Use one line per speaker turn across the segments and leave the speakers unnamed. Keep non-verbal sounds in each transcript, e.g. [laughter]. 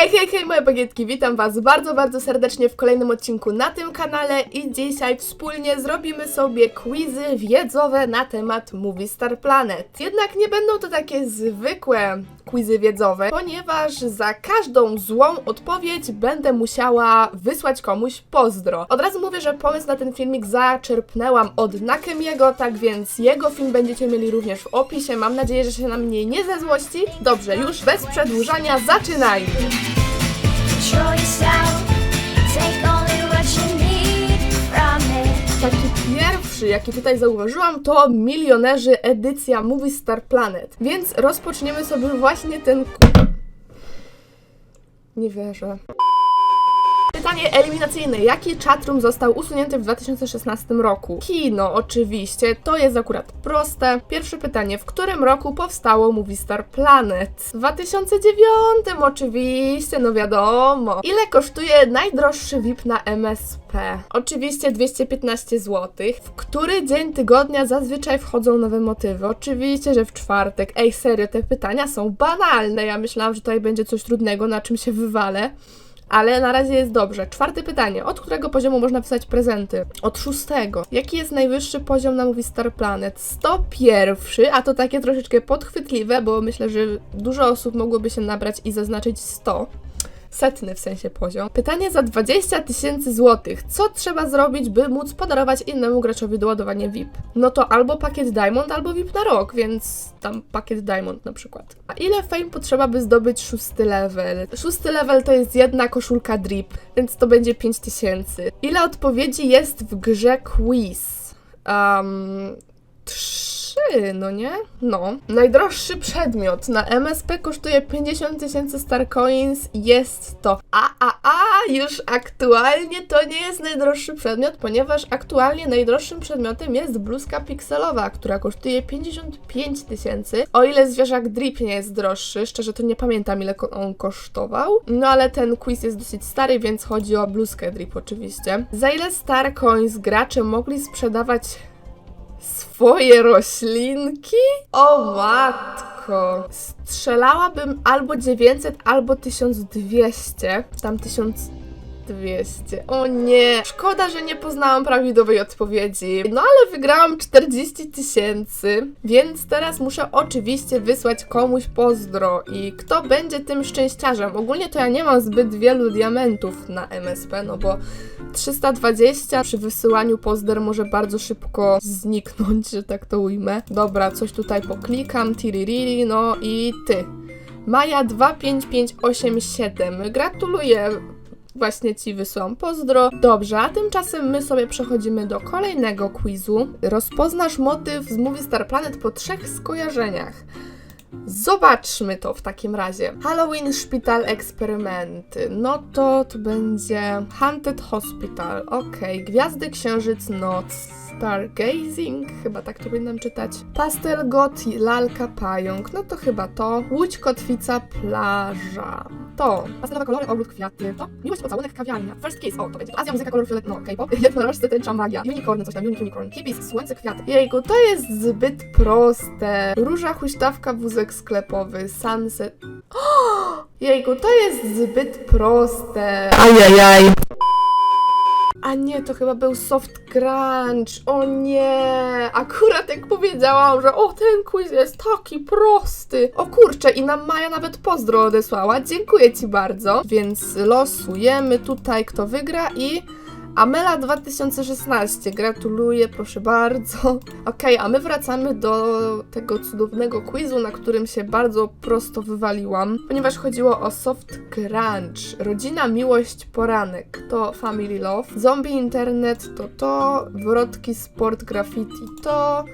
Hej, hej, hej moje bagietki, witam was bardzo, bardzo serdecznie w kolejnym odcinku na tym kanale i dzisiaj wspólnie zrobimy sobie quizy wiedzowe na temat Movie Star Planet. Jednak nie będą to takie zwykłe quizy wiedzowe, ponieważ za każdą złą odpowiedź będę musiała wysłać komuś pozdro. Od razu mówię, że pomysł na ten filmik zaczerpnęłam od Nakemiego, tak więc jego film będziecie mieli również w opisie. Mam nadzieję, że się na mnie nie zezłości. Dobrze, już bez przedłużania zaczynajmy. Taki pierwszy, jaki tutaj zauważyłam, to Milionerzy edycja Movie Star Planet. Więc rozpoczniemy sobie właśnie ten. Nie wierzę. Pytanie eliminacyjne. Jaki chatroom został usunięty w 2016 roku? Kino, oczywiście. To jest akurat proste. Pierwsze pytanie. W którym roku powstało Movie Star Planet? W 2009 oczywiście, no wiadomo. Ile kosztuje najdroższy VIP na MSP? Oczywiście 215 zł. W który dzień tygodnia zazwyczaj wchodzą nowe motywy? Oczywiście, że w czwartek. Ej, serio, te pytania są banalne. Ja myślałam, że tutaj będzie coś trudnego, na czym się wywalę. Ale na razie jest dobrze. Czwarte pytanie. Od którego poziomu można wysłać prezenty? Od szóstego. Jaki jest najwyższy poziom na Movie Star Planet? 101, a to takie troszeczkę podchwytliwe, bo myślę, że dużo osób mogłoby się nabrać i zaznaczyć 100. Setny w sensie poziom. Pytanie za 20 tysięcy złotych. Co trzeba zrobić, by móc podarować innemu graczowi doładowanie VIP? No to albo pakiet Diamond, albo VIP na rok, więc tam pakiet Diamond na przykład. A ile fame potrzeba, by zdobyć szósty level? Szósty level to jest jedna koszulka drip, więc to będzie 5000. Ile odpowiedzi jest w grze quiz? Um, trzy, no nie? No. Najdroższy przedmiot na MSP kosztuje 50 tysięcy Star Coins. Jest to. A, a, a, już aktualnie to nie jest najdroższy przedmiot, ponieważ aktualnie najdroższym przedmiotem jest bluzka pikselowa, która kosztuje 55 tysięcy. O ile zwierzak Drip nie jest droższy, szczerze to nie pamiętam ile on kosztował. No ale ten quiz jest dosyć stary, więc chodzi o bluzkę Drip oczywiście. Za ile Star Coins gracze mogli sprzedawać swoje roślinki? O matko! Strzelałabym albo 900, albo 1200. Tam 1200. O nie! Szkoda, że nie poznałam prawidłowej odpowiedzi. No ale wygrałam 40 tysięcy, więc teraz muszę oczywiście wysłać komuś pozdro. I kto będzie tym szczęściarzem? Ogólnie to ja nie mam zbyt wielu diamentów na MSP, no bo 320 przy wysyłaniu pozder może bardzo szybko zniknąć, że tak to ujmę. Dobra, coś tutaj poklikam, tiririri, no i ty. Maja 25587. Gratuluję. Właśnie Ci wysyłam pozdro. Dobrze, a tymczasem my sobie przechodzimy do kolejnego quizu. Rozpoznasz motyw z Movie Star Planet po trzech skojarzeniach. Zobaczmy to w takim razie. Halloween, szpital, eksperymenty. No to to będzie Haunted Hospital. Okej, Gwiazdy, Księżyc, Noc. Stargazing, chyba tak to powinnam czytać. Pastel, got, lalka, pająk. No to chyba to. Łódź, kotwica, plaża. To. Pastelowe kolory, ogród, kwiaty. To. Miłość, pocałunek, kawiarnia. First kiss. O, to będzie. Azja, muzyka, kolor fiolet. No, K-pop. [laughs] Jednorożce, tęcza, magia. Unicorn, coś tam. Unicorn. Kibis, słońce, kwiaty. Jejku, to jest zbyt proste. Róża, huśtawka, wózek sklepowy. Sunset. [gasps] Jejku, to jest zbyt proste.
Ajajaj.
A nie, to chyba był soft crunch. O nie! Akurat jak powiedziałam, że o, ten quiz jest taki prosty. O kurczę, i nam Maja nawet pozdro odesłała. Dziękuję Ci bardzo. Więc losujemy tutaj, kto wygra i... Amela 2016, gratuluję, proszę bardzo. [laughs] Okej, a my wracamy do tego cudownego quizu, na którym się bardzo prosto wywaliłam, ponieważ chodziło o soft crunch, rodzina, miłość, poranek, to family love, zombie internet to to, wrotki, sport, graffiti to,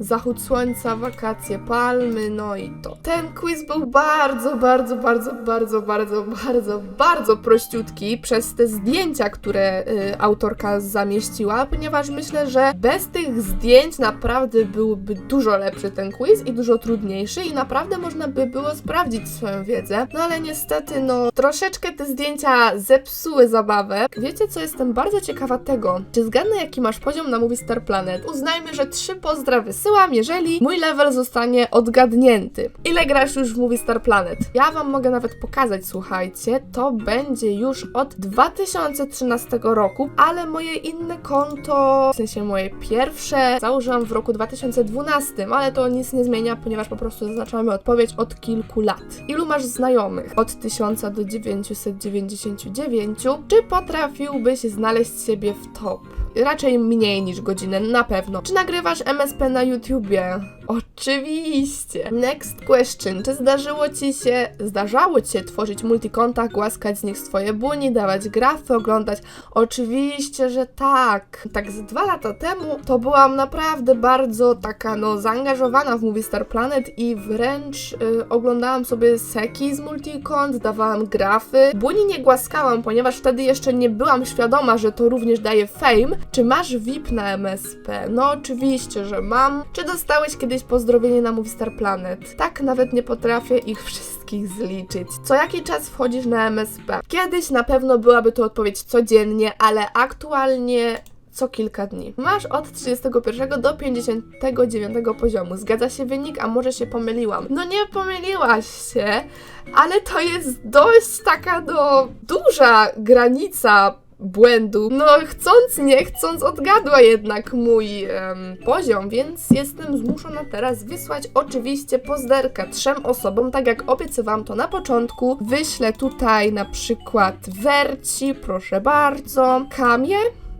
zachód słońca, wakacje, palmy, no i to. Ten quiz był bardzo, bardzo, bardzo, bardzo, bardzo, bardzo, bardzo prościutki przez te zdjęcia, które y, autorka zamieściła, ponieważ myślę, że bez tych zdjęć naprawdę byłby dużo lepszy ten quiz i dużo trudniejszy i naprawdę można by było sprawdzić swoją wiedzę. No ale niestety, no troszeczkę te zdjęcia zepsuły zabawę. Wiecie co, jestem bardzo ciekawa tego, czy zgadnę jaki masz poziom na Movie Star Planet. Uznajmy, że trzy pozdra wysyłam jeżeli mój level zostanie odgadnięty. Ile grasz już w Movie Star Planet? Ja wam mogę nawet pokazać, słuchajcie, to będzie już od 2013 roku, ale moje inne konto, w sensie moje pierwsze, założyłam w roku 2012, ale to nic nie zmienia, ponieważ po prostu zaznaczamy odpowiedź od kilku lat. Ilu masz znajomych? Od 1000 do 999. Czy potrafiłbyś znaleźć siebie w top? Raczej mniej niż godzinę, na pewno. Czy nagrywasz MSP na YouTubie? Oczywiście. Next question. Czy zdarzyło ci się, zdarzało ci się tworzyć multikonta, głaskać z nich swoje buni, dawać grafy, oglądać? Oczywiście, że tak. Tak z dwa lata temu to byłam naprawdę bardzo taka, no, zaangażowana w Movie Star Planet i wręcz y, oglądałam sobie seki z multikont, dawałam grafy. Buni nie głaskałam, ponieważ wtedy jeszcze nie byłam świadoma, że to również daje fame. Czy masz VIP na MSP? No oczywiście, że mam. Czy dostałeś kiedyś pozdrowienie na Movie Star Planet? Tak, nawet nie potrafię ich wszystkich zliczyć. Co jaki czas wchodzisz na MSP? Kiedyś na pewno byłaby to odpowiedź codziennie, ale aktualnie co kilka dni. Masz od 31 do 59 poziomu. Zgadza się wynik, a może się pomyliłam? No nie pomyliłaś się, ale to jest dość taka no duża granica błędu. No chcąc, nie chcąc odgadła jednak mój em, poziom, więc jestem zmuszona teraz wysłać oczywiście pozderkę trzem osobom, tak jak obiecywałam to na początku. Wyślę tutaj na przykład Werci, proszę bardzo, Kamie,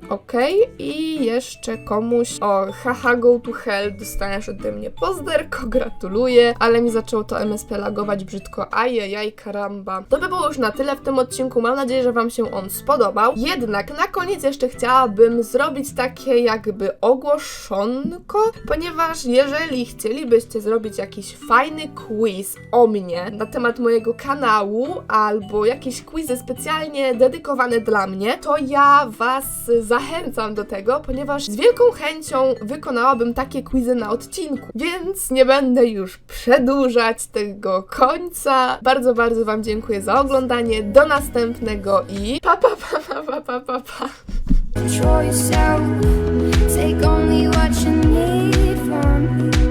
Okej, i jeszcze komuś. O, haha, go to hell, dostaniesz ode mnie pozderko, [laughs] gratuluję, ale mi zaczęło to MSP lagować brzydko, ajajaj, karamba. To by było już na tyle w tym odcinku, mam nadzieję, że Wam się on spodobał. Jednak na koniec jeszcze chciałabym zrobić takie jakby ogłoszonko, ponieważ jeżeli chcielibyście zrobić jakiś fajny quiz o mnie na temat mojego kanału, albo jakieś quizy specjalnie dedykowane dla mnie, to ja Was zachęcam do tego, ponieważ z wielką chęcią wykonałabym takie quizy na odcinku. Więc nie będę już przedłużać tego końca. Bardzo, bardzo Wam dziękuję za oglądanie. Do następnego i pa pa pa pa pa pa pa.
Control yourself. Take only what you